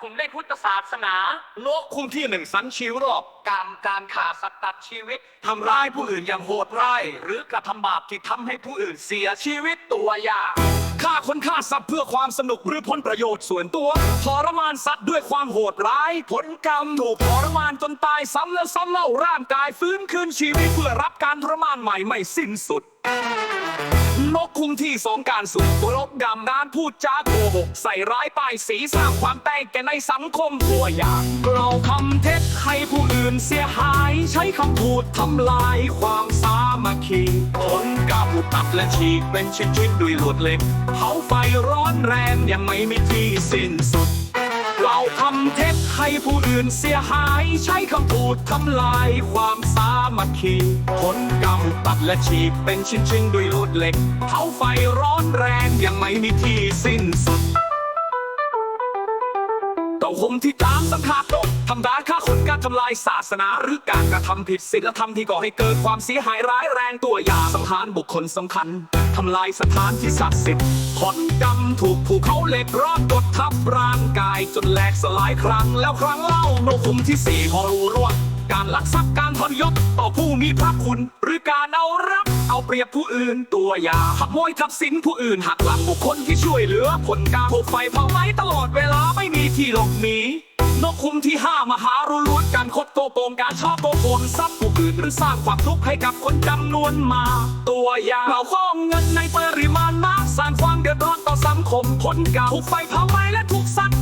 ผมได้พุทธศาสนานกคุมที่หนึ่งสันชีวรอบการการขาสัตว์ตัดชีวิตทำร้ายผู้อื่นอย่างโหดร้ายหรือกระทำบาปที่ทำให้ผู้อื่นเสียชีวิตตัวอย่างฆ่าคนฆ่าสัตว์เพื่อความสนุกหรือผลประโยชน์ส่วนตัวทรมานสัตว์ด้วยความโหดร้าย ผลกรรมถูกทรมานจนตายซ้ำแล้วซ้ำเล่าร่างกายฟื้นคืนชีวิตเพื่อรับการทรมานใหม่ไม่สิ้นสุด นกคุมที่สองการสุดตัวลบดำด้านพูดจาโกหก ใส่ร้ายป้ายสีสร้างความแตกแก่ในสังคมตัวอย่างเราคำเท็จให้ผู้อื่นเสียหาย ใช้คำพูดทำลายความสามัคคีผลกรรมตัดและฉีกเป็นชิ้นๆด้วยลวดเหล็กเผาไฟร้อนแรงยังไม่มีที่สิ้นสุดเราทำเท็จให้ผู้อื่นเสียหาย ใช้คำพูดทำลายความสามัคคีผลกรรม และฉีกเป็นชิ้นๆด้วยลวดเหล็กเผาไฟร้อนแรงยังไม่มีที่สิ้นสุดเต่าหมที่ตามสังฆาตกทำร้ายฆ่าคนการทำลายศาสนาหรือการกระทำผิดศีลธรรมที่ก่อให้เกิดความเสียหายร้ายแรงตัวอย่างสังหารบุคคลสำคัญทำลายสถานที่ศักดิ์สิทธิ์ผลกรรมถูกภูเขาเหล็กรอบกดทับร่างกายจนแหลกสลายครั้งแล้วครั้งเล่าโนคุมที่สี่พอรู้ร่วงการลักทรัพย์การ ทรยศต่อผู้มีพระคุณ หรือการเอารักเอาเปรียบผู้อื่นตัวอย่างขโมยทรัพย์สินผู้อื่นหักหลังบุคคลที่ช่วยเหลือผลการถูกไฟเผาไหม้ตลอดเวลาไม่มีที่หลบหนีนกคุมที่ห้ามหารุล้วนการคดโกโกงการชอบโกงโกงทรัพย์ผู้อื่นหรือสร้างความทุกข์ให้กับคนจำนวนมากตัวอย่างเราข้อเงินในปริมาณมากสร้างความเดือดร้อนต่อสังคมผลกรรมถูกไฟเผาไหม้และถูกสัตว์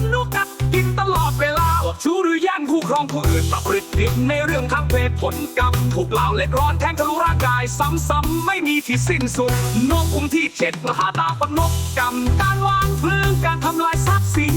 คู่ครองผู้อื่นประพฤติผิดในเรื่องทางเพศผลกรรมถูกเหล่าเล็กร้อนแทงทะลุร่างกาย ซ้ำๆไม่มีที่สิ้นสุด นกคุมที่เจ็ดมหาตาปนกกรรมการวางเพลิงการทำลายทรัพย์สิน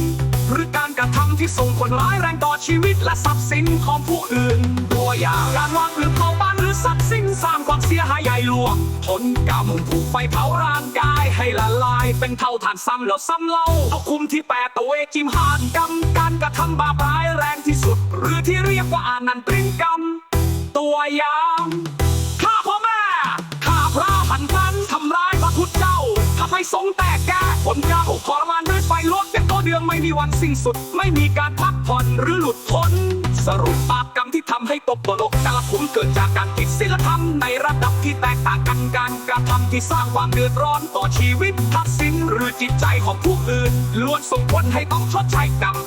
หรือการกระทำที่ส่งผลร้ายแรงต่อชีวิตและทรัพย์สินของผู้อื่นตัวอย่างการวางเพลิงเผาบ้านหรือทรัพย์สินสร้างความเสียหายใหญ่หลวงผลกรรมถูกไฟเผาร่างกายให้ละลาย เป็นเท่าฐานซ้ำแล้วซ้ำเล่าเอาคุมที่แปดตัวเวจิมหานกรรมการกระทำบาปร้าย ที่เรียกว่าอานันตริงกรรม ตัวยางฆ่าพ่อแม่ฆ่าพระหันกันทำร้ายพระพุทธเจ้าทำให้สงแตกแก่ผลกรรมถูกทรมานด้วยไฟลวกเป็นตัวเดืองไม่มีวันสิ้นสุด ไม่มีการพักผ่อนหรือหลุดพ้น สรุปปากกรรมที่ทำให้ตกตลกแต่ละขุมเกิดจากการผิดศีลธรรมในระดับที่แตกต่างกันการกระทำที่สร้างความเดือดร้อนต่อชีวิตทักษิณหรือจิตใจของผู้อื่นล้วนส่งผลให้ต้องชดใช้กรรม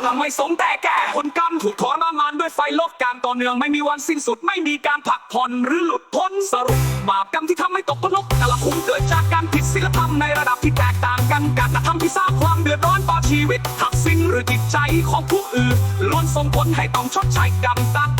ถ้าทำให้สงแตกแก่คนกรรมถูกถอนมานด้วยไฟลบการต่อเนื่องไม่มีวันสิ้นสุดไม่มีการพักผ่อนหรือหลุดพ้นสรุปบาปกรรมที่ทำให้ตกนรกแต่ละคุมเกิดจากการผิดศีลธรรมในระดับที่แตกต่างกันการกระทำที่สร้างความเดือดร้อนต่อชีวิตทักสิ้นหรือจิตใจของผู้อื่นล้วนส่งผลให้ต้องชดใช้กรรมตามกฎแห่ง